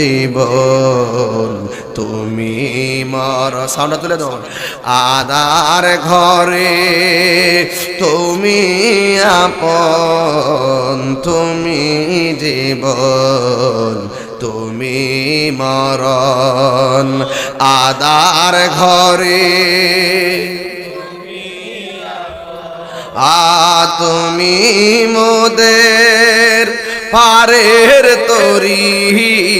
জীবন, তুমি মর। সাউন্ডটা তুলে দাও। আদার ঘরে তুমি আপন, তুমি জীবন, তুমি মরণ। আদার ঘরে আ, তুমি মোদের পারের তরি।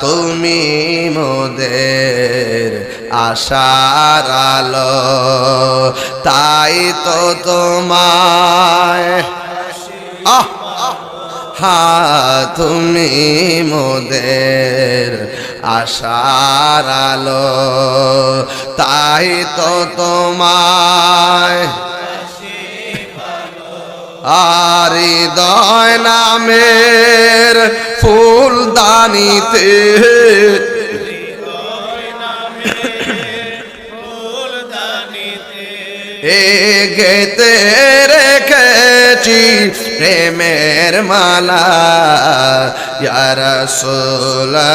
তুমি মোদের আশার আলো, তাই তো তোমায় আহ, হা, তুমি মোদের আশার আলো, তাই তো তোমায় আর হৃদয় নামের ফুলদানিতে। এ গেতে রেখেছি প্রেমের মালা। রাসূলুল্লাহ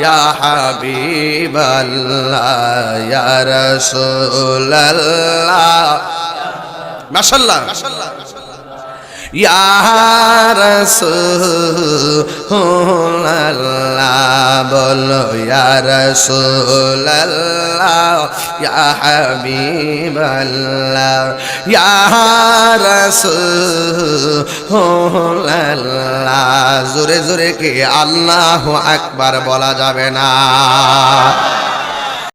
ইয়া হাবিবাল্লাহ ইয়া রাসূলুল্লাহ। মাশাআল্লাহ ইয়া রাসূলুল্লাহ বলো ইয়া রাসূলুল্লাহ ইয়া হাবিবাল্লাহ ইয়া রাসূলুল্লাহ জোরে জোরে কি আল্লাহু আকবার বলা যাবে না